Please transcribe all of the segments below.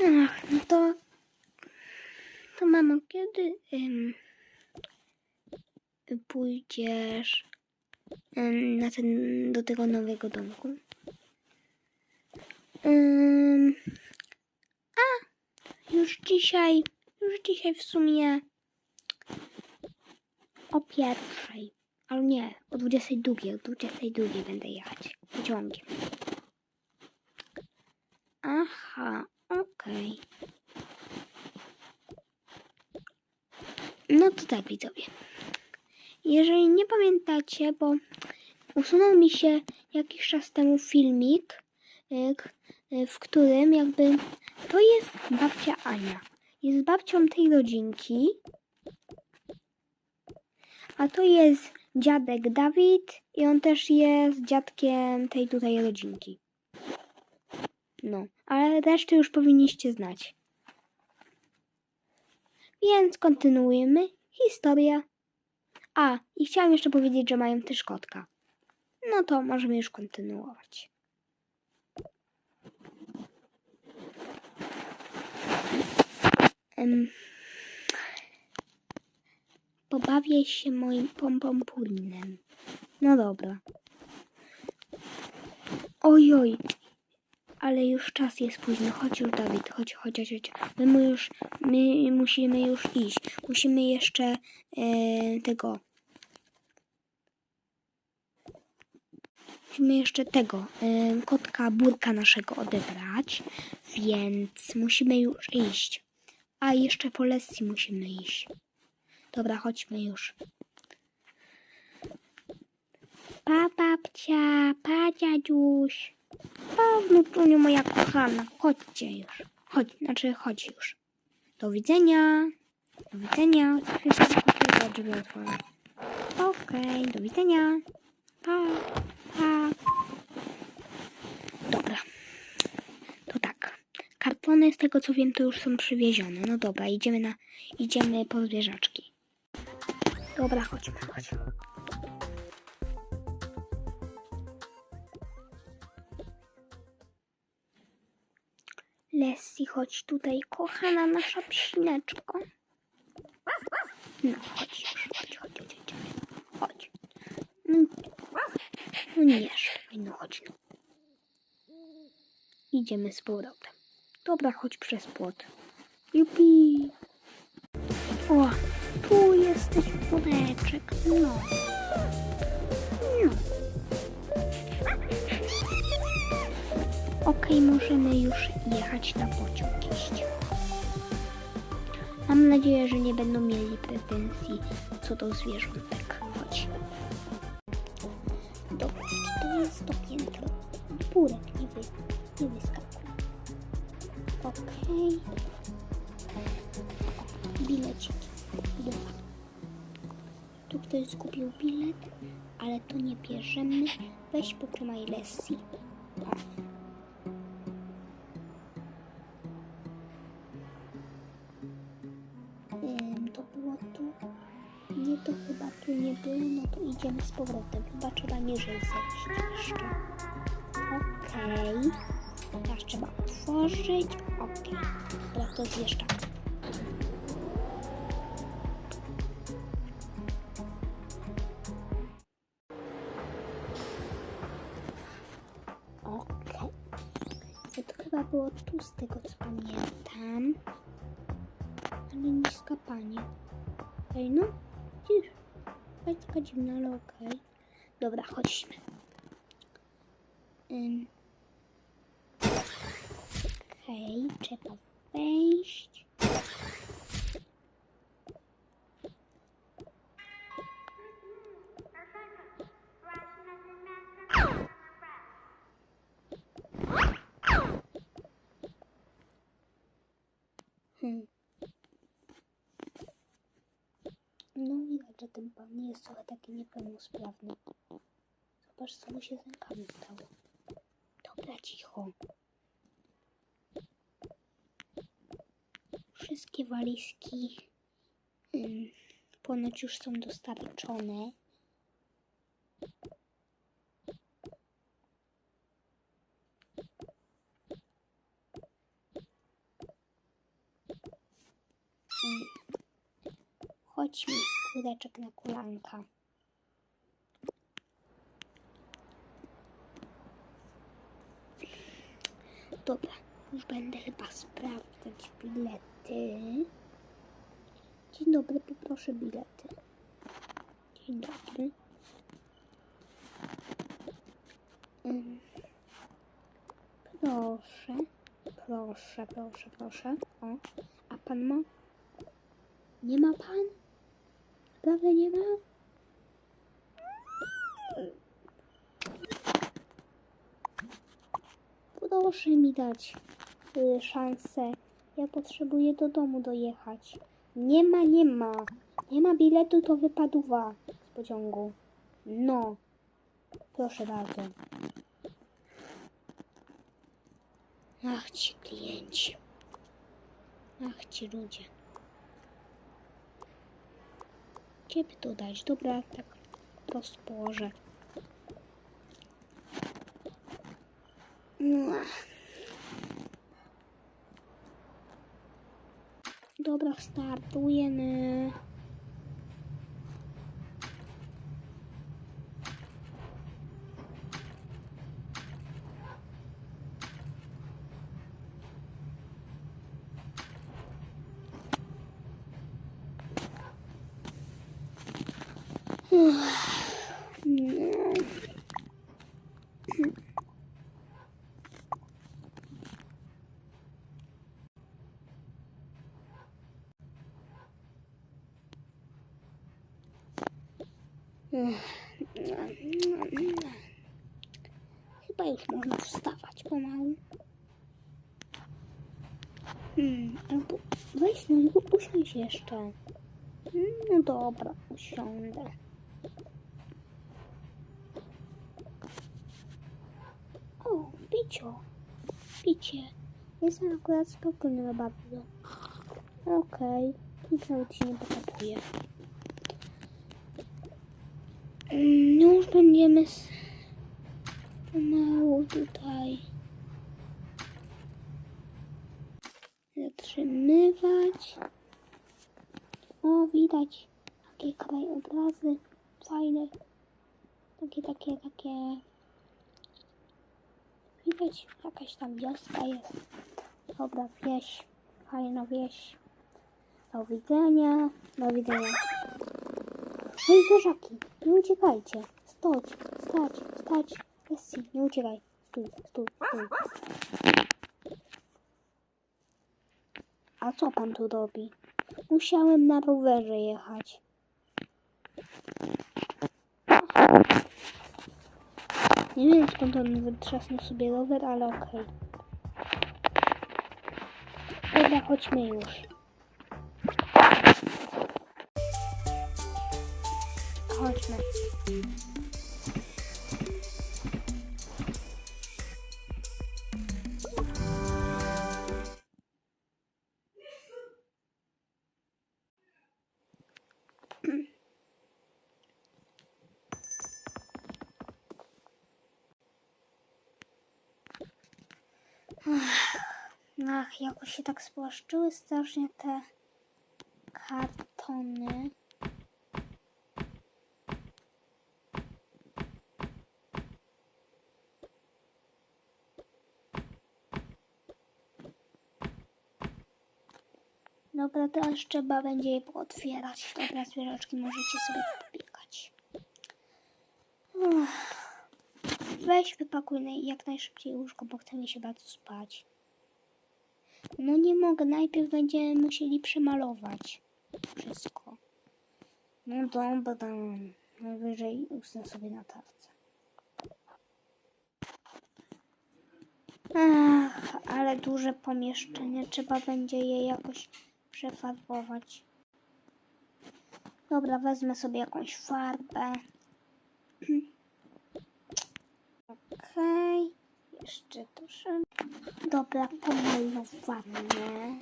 Ach, no to... To mamo, kiedy ym, pójdziesz ym, na ten, do tego nowego domku? Ym, a, już dzisiaj, już dzisiaj w sumie o pierwszej. Ale nie, o 22, o 22 będę jechać pociągiem. Aha, okej. No to tak, widzowie. Jeżeli nie pamiętacie, bo usunął mi się jakiś czas temu filmik, y, w którym jakby to jest babcia Ania. Jest babcią tej rodzinki, a to jest dziadek Dawid i on też jest dziadkiem tej tutaj rodzinki. No, ale resztę już powinniście znać. Więc kontynuujemy historię. A, i chciałam jeszcze powiedzieć, że mają też kotka. No to możemy już kontynuować. Em, pobawię się moim pompompurinem. No dobra. Ojoj, ale już czas jest późno. Chodź już, Dawid, chodź, chodź, chodź. My, mu już, my musimy już iść. Musimy jeszcze e, tego. Musimy jeszcze tego e, kotka burka naszego odebrać, więc musimy już iść. A jeszcze po lesji musimy iść. Dobra, chodźmy już. Pa babcia, pa dziaduś. Pa wnuczuniu moja kochana, chodźcie już. Chodź, znaczy chodź już. Do widzenia. Do widzenia. Okej, do widzenia. Pa, pa. Dobra. To tak. Kartony z tego co wiem to już są przywiezione. No dobra, idziemy na, idziemy po zwierzaczki. Dobra, chodźmy, chodźmy. Lessie, chodź tutaj, kochana nasza psineczko. No, chodź już, chodź, chodź, chodź, chodź. Chodź. No, no nie szybko, no chodź, no. Idziemy z powrotem. Dobra, chodź przez płot. Jupi. O, tu jesteś płodeczek, no. No. Okej, możemy już jechać na pociąg iść. Mam nadzieję, że nie będą mieli pretensji co do zwierzątek. Chodź. Dobra, to jest to piętro? Burek, nie, wy, nie wyskakuj. Okej. Bileciki. Dwa. Tu ktoś zgubił bilet, ale to nie bierzemy. Weź potrzymaj Lessie. Idziemy z powrotem. Chyba trzeba niżej zejść jeszcze. Okej. Teraz trzeba otworzyć. Okej. Dobra, to zjeżdżamy. Okej. Dobra, chodźmy. Ym. Okej, trzeba wejść. Hmm. No widać, że ten pan jest trochę taki niepełnosprawny. Zobacz, co mu się z rękami stało. Dobra, cicho. Wszystkie walizki ym, ponoć już są dostarczone. Chodź mi, kureczek na kolanka. Dobra, już będę chyba sprawdzać bilety. Dzień dobry, poproszę bilety. Dzień dobry. Proszę, proszę, proszę, proszę. O, a pan ma? Nie ma pan? Naprawdę nie ma? Proszę mi dać y, szansę. Ja potrzebuję do domu dojechać. Nie ma, nie ma. Nie ma biletu, to wypadła z pociągu. No. Proszę bardzo. Ach, ci klienci. Ach, ci ludzie. By to dać? Dobra, tak po prostu położę. Dobra, startujemy. Chyba już można wstawać pomału. Hmm, albo weź no usiądź jeszcze. Hmm, No dobra, usiądę. Jestem akurat spokojny bardzo. Okej, nic nawet się nie pokazuje. Mm, No już będziemy s- pomału tutaj zatrzymywać. O, widać takie krajobrazy fajne. Takie, takie, takie. Widać jakaś tam wioska jest. Dobra, wieś. Fajna wieś. Do widzenia. Do widzenia. No i zwierzaki, nie uciekajcie. Stać, stać, stać. Bessie, nie uciekaj. Stój, stój, stój. A co pan tu robi? Musiałem na rowerze jechać. Nie wiem skąd on wytrzasnął sobie rower, ale okej. Dobra, chodźmy już. Chodźmy. Ach, jakoś się tak spłaszczyły strasznie te kartony. Dobra, teraz trzeba będzie je pootwierać. Dobra, zwierzaczki, możecie sobie pobiegać. Weź wypakuj jak najszybciej łóżko, bo chcę mi się bardzo spać. No nie mogę, najpierw będziemy musieli przemalować wszystko. No dobra, najwyżej usnę sobie na tawce. Ach, ale duże pomieszczenie, trzeba będzie je jakoś przefarbować. Dobra, wezmę sobie jakąś farbę. Okej, jeszcze troszkę. Dobra, pomalowane.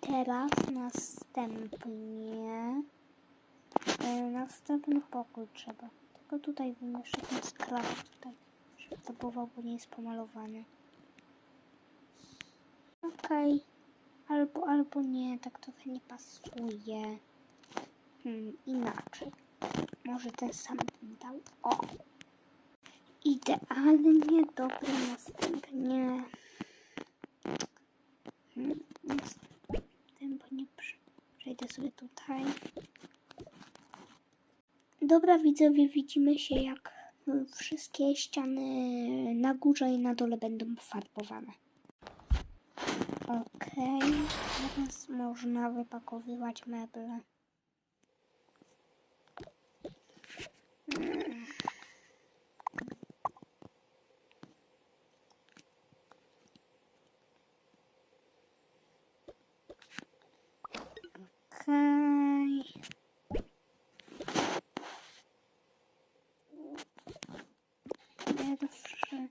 Teraz następnie e, następny pokój trzeba. Tylko tutaj jeszcze ten sklep tutaj przefarbował, bo nie jest pomalowany. Okej. Albo, albo nie, tak trochę nie pasuje. Hmm, inaczej. Może ten sam bym dał. O! Idealnie, dobre, następnie. Hmm, następnie prze- przejdę sobie tutaj. Dobra, widzowie, widzimy się jak wszystkie ściany na górze i na dole będą farbowane. Okej, teraz można wypakowywać meble. Okej. Pierwszy.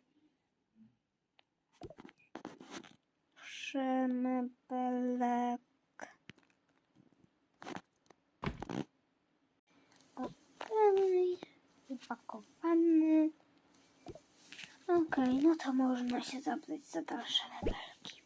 Przemebelek. Okej. Wypakowany. Okej, no to można się zabrać za dalsze mebelki.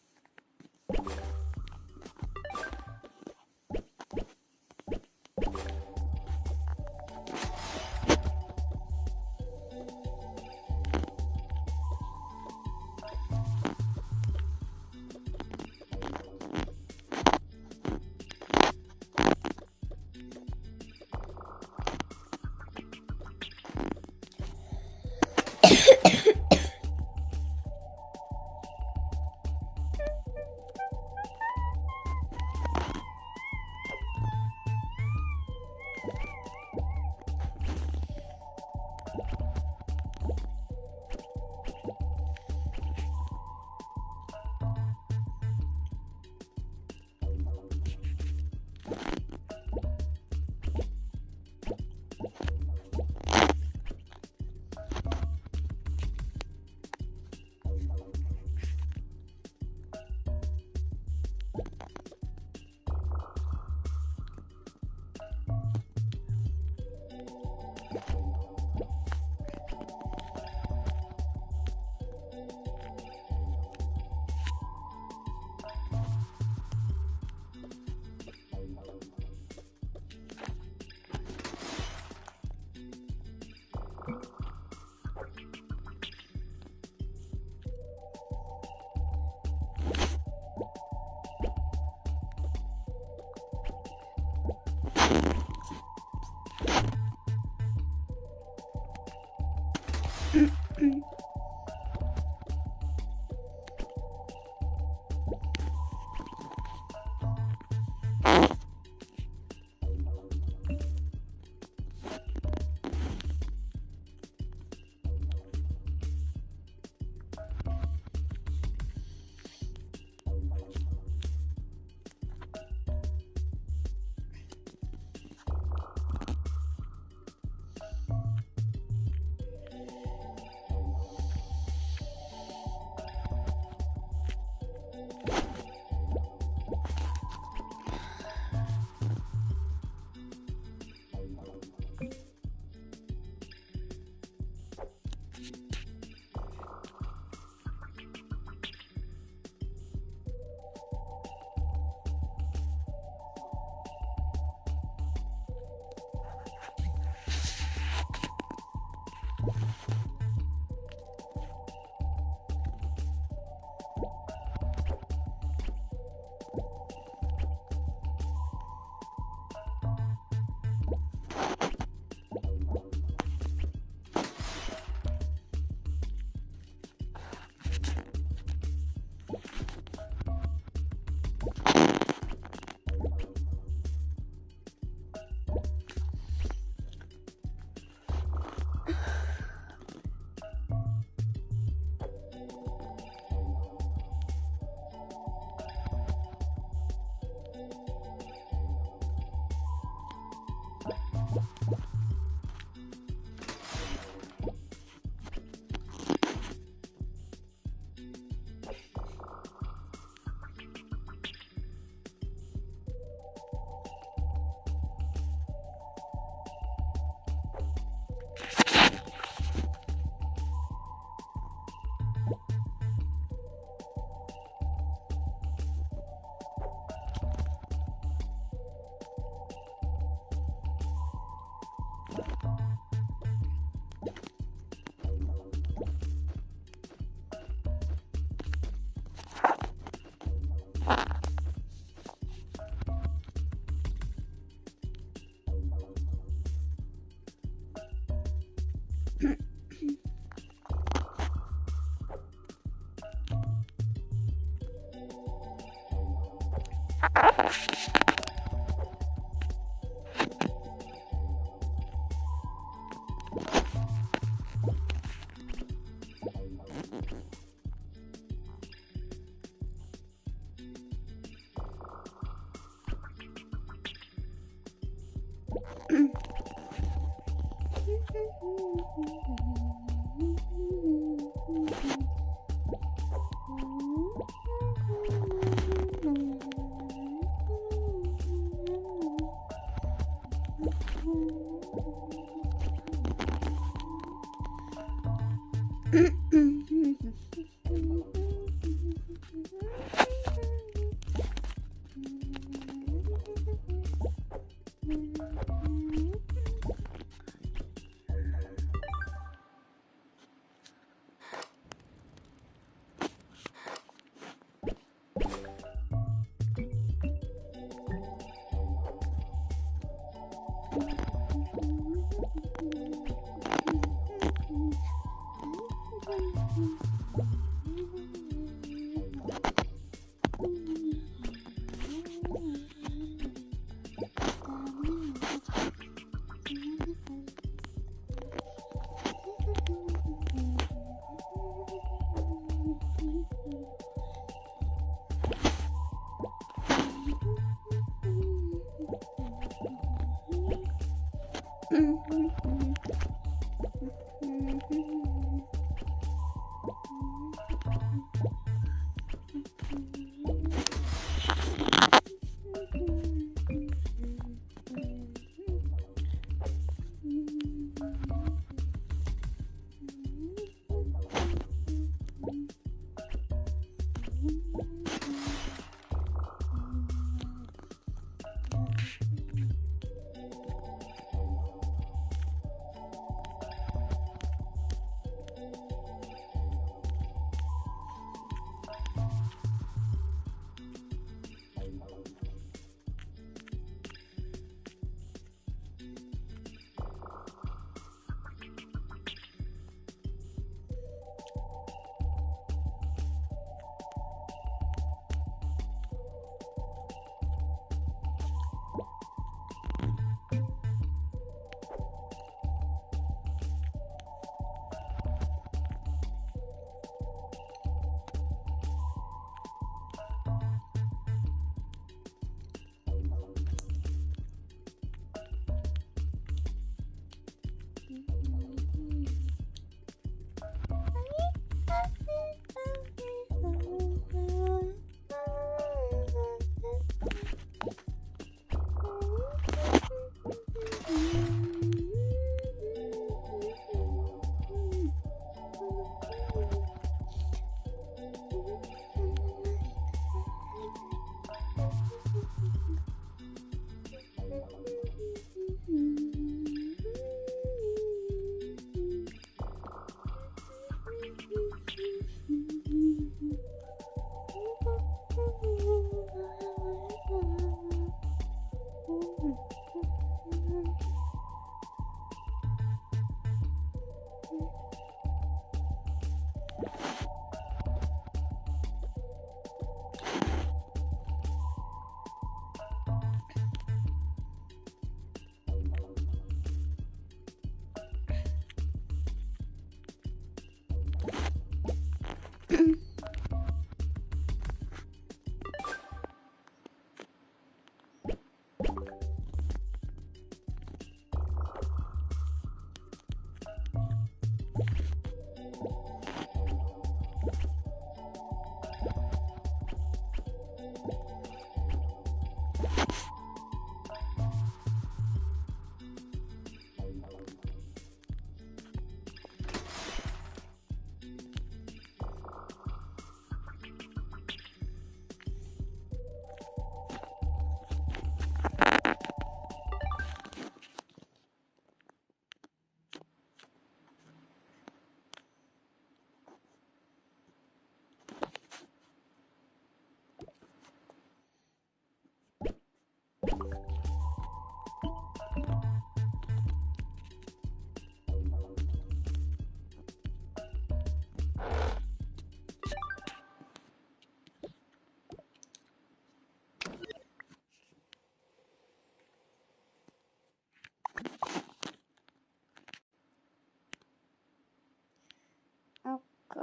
Ok.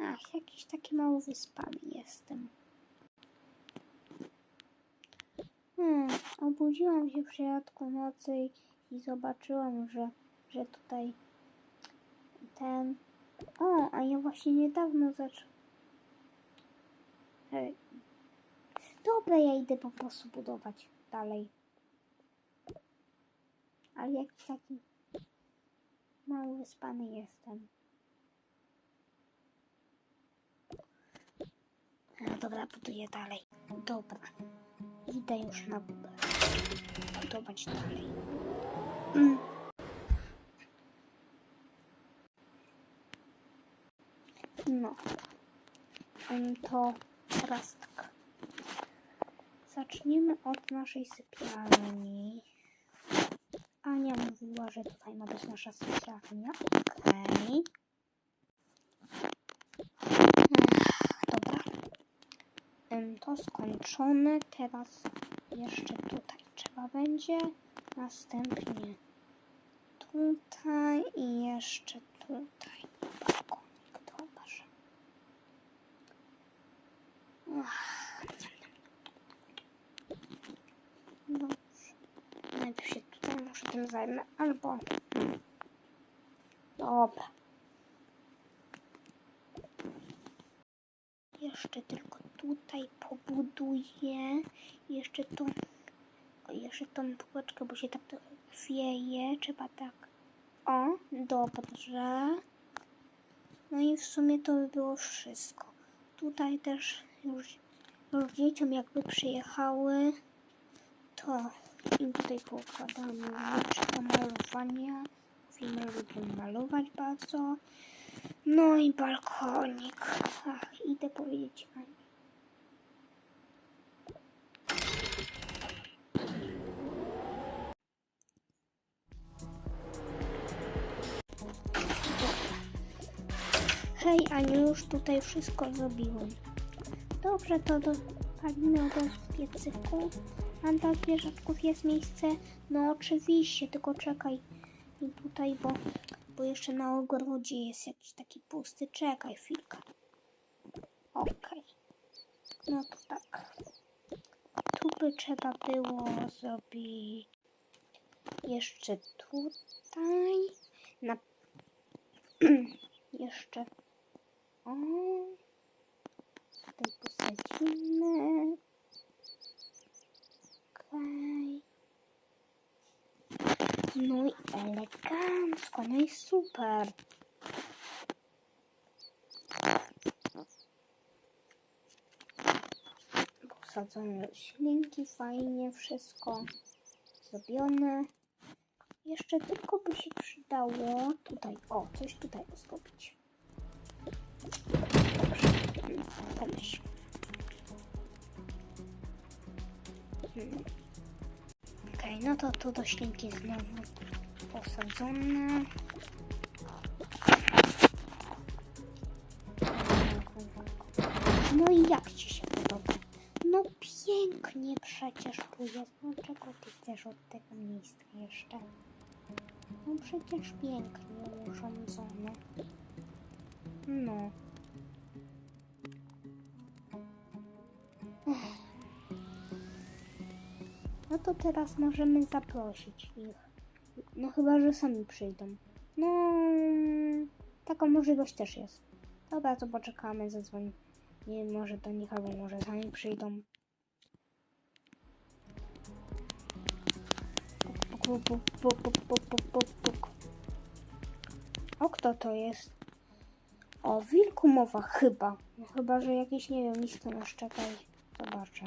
Ah, aqui está aqui uma uva espada. Jestem. Hmm, obudziłam się w środku nocy i, zobaczyłam, że, że tutaj ten... O, a ja właśnie niedawno zaczęłam... Hej. Dobra, ja idę po prostu budować dalej. Ale jakiś taki mało wyspany jestem. No dobra, buduję dalej. Dobra. Idę już na. Budować dalej. Mm. No. Em, To teraz tak. Zaczniemy od naszej sypialni. Ania mówiła, że tutaj ma być nasza sypialnia. Okej. Ech, Dobra. Em, To skończone. Teraz jeszcze tutaj trzeba będzie. Następnie tutaj i jeszcze tutaj. Balkonik, dobrze. Dobrze. Najpierw się tutaj może tym zajmę, albo... Dobra. Jeszcze tylko tutaj pobuduję. Jeszcze tą... Jeszcze tą półeczkę, bo się tak trochę chwieje. Trzeba tak... O, dobrze. No i w sumie to by było wszystko. Tutaj też już, już dzieciom jakby przyjechały, to im tutaj poukładamy rzeczy do malowania. Mówimy, lubię malować bardzo. No i balkonik. Ach, idę powiedzieć Ani. Hej Aniu, już tutaj wszystko zrobiłem. Dobrze, to dopalimy razu w piecyku. A dla zwierzaczków jest miejsce? No oczywiście, tylko czekaj i tutaj, bo, bo jeszcze na ogrodzie jest jakiś taki pusty. Czekaj chwilkę. Okej. No to tak. Tu by trzeba było zrobić jeszcze tutaj. Na... jeszcze o. Tutaj posadzimy. Okej. No i elegancko, no i super. Posadzone roślinki, fajnie wszystko zrobione. Jeszcze tylko by się przydało tutaj, o, coś tutaj zrobić. Dobrze. Okej, no to tu roślinki znowu posadzone. No i jak ci się podoba? No pięknie przecież tu jest. No czego ty chcesz od tego miejsca jeszcze? No przecież pięknie urządzone. No. To teraz możemy zaprosić ich. No chyba, że sami przyjdą. No, taka możliwość też jest. Dobra, to poczekamy, zadzwoń. Nie może do nich, albo może sami przyjdą. Puk, puk, puk, puk, puk, puk, puk, puk. O, kto to jest? O, wilku mowa, chyba. No, chyba, że jakiś, nie wiem, listonosz, czekaj. Zobaczę.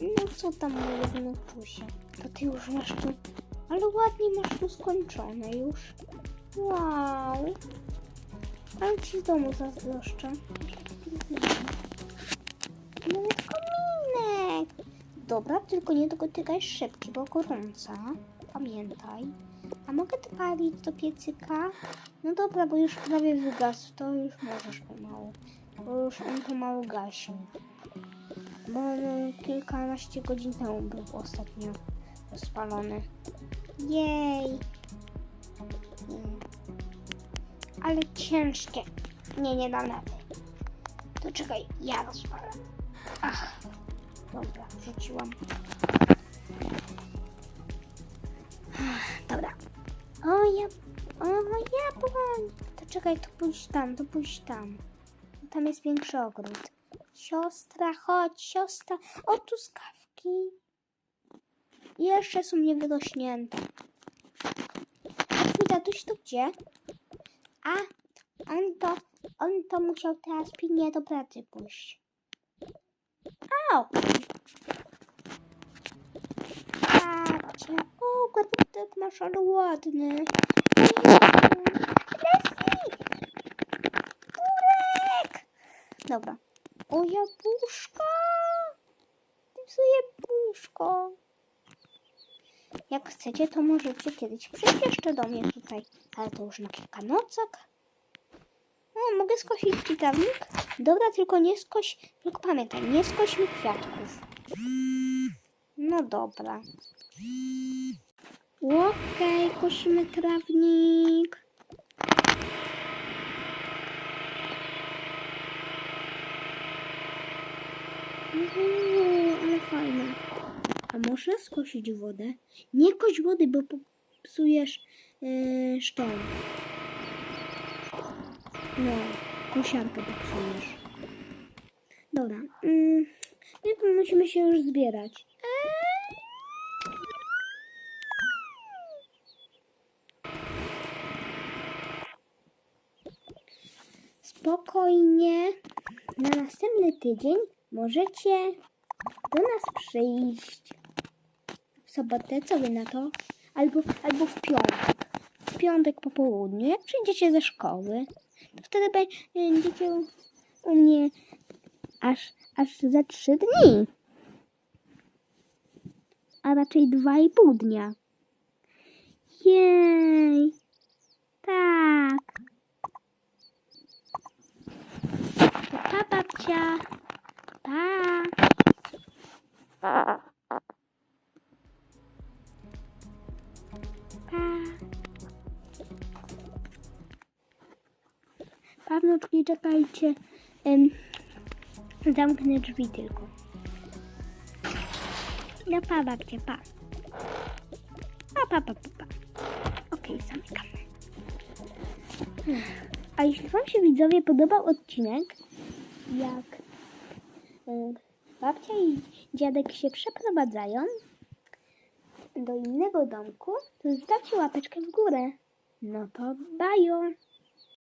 No co tam moje wnuczusie? To ty już masz tu... Ale ładnie masz tu skończone już. Wow! Ale ci z domu zazdroszczę. No jest kominek. Dobra, tylko nie dotykaj szybki, bo gorąca. Pamiętaj. A mogę to palić do piecyka? No dobra, bo już prawie wygasł, to już możesz pomału. Bo już on pomału gasi. Bo no, kilkanaście godzin temu był ostatnio rozpalony. Jej! Nie. Ale ciężkie. Nie, nie dam rady. To czekaj, ja rozpalę. Ach, dobra, wrzuciłam. Dobra. O, ja... O, jabłoń! To czekaj, to pójdź tam, to pójdź tam. Tam jest większy ogród. Siostra, chodź, siostra. O, tu skawki. Jeszcze są niewyrośnięte. A twój tatuś to gdzie? A, on to, on to musiał teraz pilnie do pracy pójść. Au! Babcia, o, garbutek masz, ale ładny. Turek! Dobra. O, jabłuszko! Psuję jabłuszko. Jak chcecie, to możecie kiedyś przyjść jeszcze do mnie tutaj. Ale to już na kilka nocek. O, mogę skosić ci trawnik? Dobra, tylko nie skoś, tylko pamiętaj, nie skoś mi kwiatków. No dobra. Okej, kosimy trawnik. Ale fajne. A można skosić wodę? Nie koś wody, bo popsujesz yy, szton. No, kosiarkę popsujesz. Dobra. Mm, my tu musimy się już zbierać. Spokojnie. Na następny tydzień możecie do nas przyjść. W sobotę, co wy na to? Albo, albo w piątek. W piątek po południu, jak przyjdziecie ze szkoły, to wtedy będziecie u- mnie aż, aż za trzy dni. A raczej dwa i pół dnia. Jej. Tak. To pa, babcia. Pa. Pa. Wnuczki, czekajcie. Em, zamknę drzwi tylko. No pa, babcia, pa. Pa, pa, pa, pa, pa. Okej, zamykam. A jeśli Wam się widzowie podobał odcinek, jak babcia i dziadek się przeprowadzają do innego domku, to zostawcie łapeczkę w górę. No to bajo!